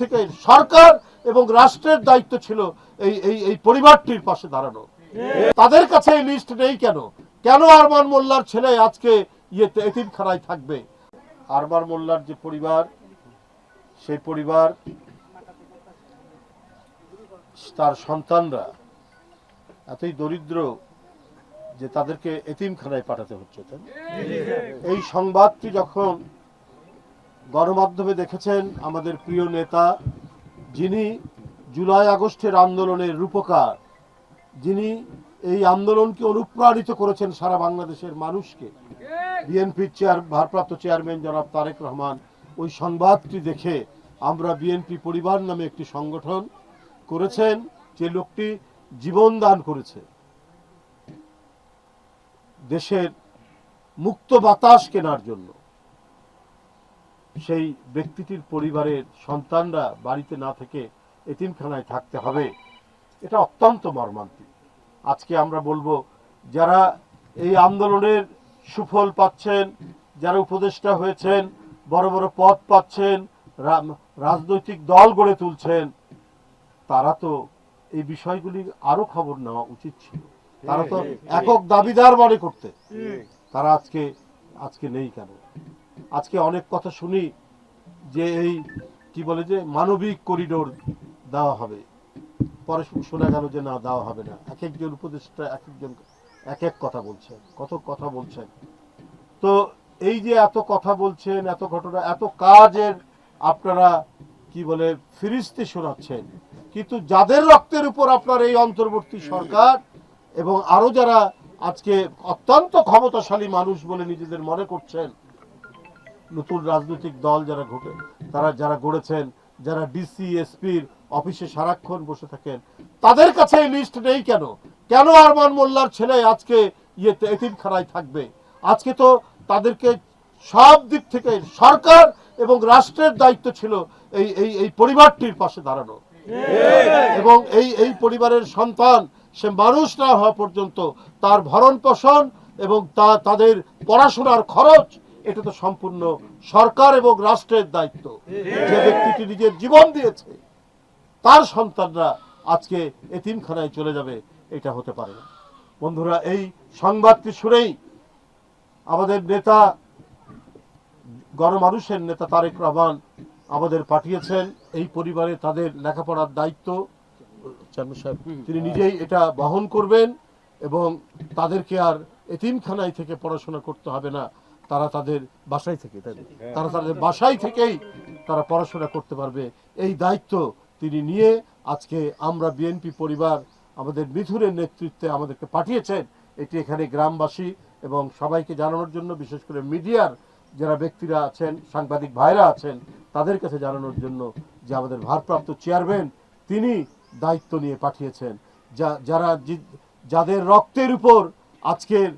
থেকে সরকার এবং রাষ্ট্রের দায়িত্ব ছিল এই এই এই পরিবারটির পাশে দাঁড়ানো। তাদের কাছে এই লিস্ট নেই কেন? কেন আরমান মোল্লার ছেলে আজকে ইয়েতে, এতিমখানায় থাকবে? আরমান মোল্লার যে পরিবার, সেই পরিবার, তার সন্তানরা এতই দরিদ্র যে তাদেরকে এতিমখানায় পাঠাতে হচ্ছে এই সংবাদটি যখন গণমাধ্যমে দেখেছেন আমাদের প্রিয় নেতা, যিনি জুলাই আগস্টের আন্দোলনের রূপকার, যিনি এই আন্দোলনকে অনুপ্রাণিত করেছেন সারা বাংলাদেশের মানুষকে। বিএনপির চেয়ার, ভারপ্রাপ্ত চেয়ারম্যান জনাব তারেক রহমান ওই সংবাদটি দেখে আমরা বিএনপি পরিবার নামে একটি সংগঠন করেছেন, যে লোকটি জীবন দান করেছে। দেশের মুক্ত বাতাস কেনার জন্য। সেই ব্যক্তিটির পরিবারের সন্তানরা বাড়িতে না থেকে এতিমখানায় থাকতে হবে। এটা অত্যন্ত মর্মান্তিক। আজকে আমরা বলব যারা এই আন্দোলনের সুফল পাচ্ছেন যারা উপদেষ্টা হয়েছেন বড় বড় পদ পাচ্ছেন রাজনৈতিক দল গড়ে তুলছেন তারা তো এই বিষয়গুলি আরও খবর নেওয়া উচিত ছিল। তারা তো একক দাবিদার মনে করতে। তারা আজকে আজকে নেই কেন? আজকে অনেক কথা শুনি যে এই, কি বলে যে, মানবিক করিডোর দেওয়া হবে। পরে শোনা গেল যে না, দেওয়া হবে না। এক একজন উপদেষ্টা এক একজন এক এক কথা বলছেন, কত কথা বলছেন। তো এই যে এত কথা বলছেন, এত ঘটনা, এত কাজের আপনারা, কি বলে, ফিরিস্তি শোনাচ্ছেন। কিন্তু যাদের রক্তের উপর আপনার এই অন্তর্বর্তী সরকার এবং আরও যারা আজকে অত্যন্ত ক্ষমতাশালী মানুষ বলে নিজেদের মনে করছেন। নতুন রাজনৈতিক দল যারা ঘটে তারা যারা গড়েছেন যারা ডিসি এসপির অফিসে সারাক্ষণ বসে থাকেন তাদের কাছে এই লিস্ট নেই কেন? কেন আরমান মোল্লার ছেলে আজকে ইয়েতে এতিমখানায় থাকবে? আজকে তো তাদেরকে সব দিক থেকে সরকার এবং রাষ্ট্রের দায়িত্ব ছিল এই এই এই পরিবারটির পাশে দাঁড়ানো। এবং এই এই পরিবারের সন্তান সে মানুষ না হওয়া পর্যন্ত তার ভরণ পোষণ এবং তা তাদের পড়াশোনার খরচ, এটা তো সম্পূর্ণ সরকার এবং রাষ্ট্রের দায়িত্ব। যে ব্যক্তিটি নিজের জীবন দিয়েছে, তার সন্তানরা আজকে এতিমখানায় চলে যাবে, এটা হতে পারে না। বন্ধুরা, এই সংবাদটি শুনেই আমাদের নেতা, গণমানুষের নেতা তারেক রহমান আমাদের পাঠিয়েছেন, এই পরিবারে তাদের লেখাপড়ার দায়িত্ব। চেয়ারম্যান সাহেব। তিনি নিজেই এটা বহন করবেন এবং তাদেরকে আর এতিমখানায় থেকে পড়াশোনা করতে হবে না। তারা তাদের বাসায় থেকে তারা তাদের বাসায় থেকেই তারা পড়াশোনা করতে পারবে। এই দায়িত্ব তিনি নিয়ে আজকে আমরা বিএনপি পরিবার আমাদের মিথুরের নেতৃত্বে আমাদেরকে পাঠিয়েছেন। এটি এখানে গ্রামবাসী এবং সবাইকে জানানোর জন্য বিশেষ করে মিডিয়ার যারা ব্যক্তিরা আছেন সাংবাদিক ভাইরা আছেন তাদের কাছে জানানোর জন্য যে আমাদের ভারপ্রাপ্ত চেয়ারম্যান তিনি দায়িত্ব নিয়ে পাঠিয়েছেন। যা, যারা যাদের রক্তের উপর আজকের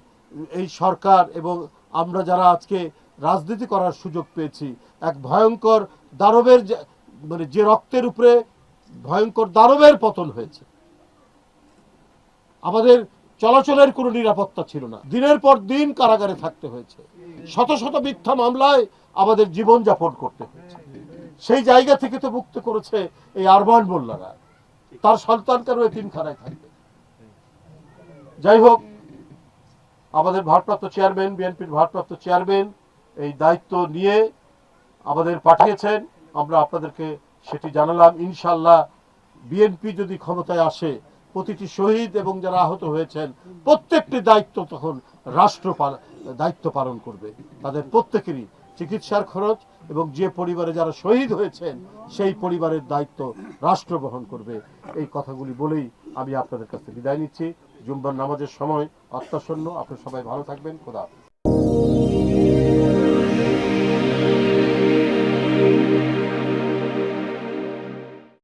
এই সরকার এবং আমরা যারা আজকে রাজনীতি করার সুযোগ পেয়েছি, এক ভয়ঙ্কর দানবের মানে যে রক্তের উপরে ভয়ঙ্কর দানবের পতন হয়েছে। আমাদের চলাচলের কোনো নিরাপত্তা ছিল না। দিনের পর দিন কারাগারে থাকতে হয়েছে। শত শত মিথ্যা মামলায় আমাদের জীবন যাপন করতে হয়েছে। সেই জায়গা থেকে তো মুক্ত করেছে এই আরবান মোল্লারা। তার সন্তান কেন তিনখানায় থাকবে? যাই হোক আমাদের ভারপ্রাপ্ত চেয়ারম্যান, বিএনপির ভারপ্রাপ্ত চেয়ারম্যান এই দায়িত্ব নিয়ে আমাদের পাঠিয়েছেন। আমরা আপনাদেরকে সেটি জানালাম। ইনশাল্লাহ বিএনপি যদি ক্ষমতায় আসে, প্রতিটি শহীদ এবং যারা আহত হয়েছেন, প্রত্যেকটি দায়িত্ব তখন রাষ্ট্র দায়িত্ব পালন করবে। তাদের প্রত্যেকেরই চিকিৎসার খরচ এবং যে পরিবারে যারা শহীদ হয়েছেন, সেই পরিবারের দায়িত্ব রাষ্ট্র বহন করবে। এই কথাগুলি বলেই আমি আপনাদের কাছে বিদায় নিচ্ছি। জুম্বার নামাজের সময় অত্যাসন্ন। আপনার সবাই ভালো থাকবেন। খোদা।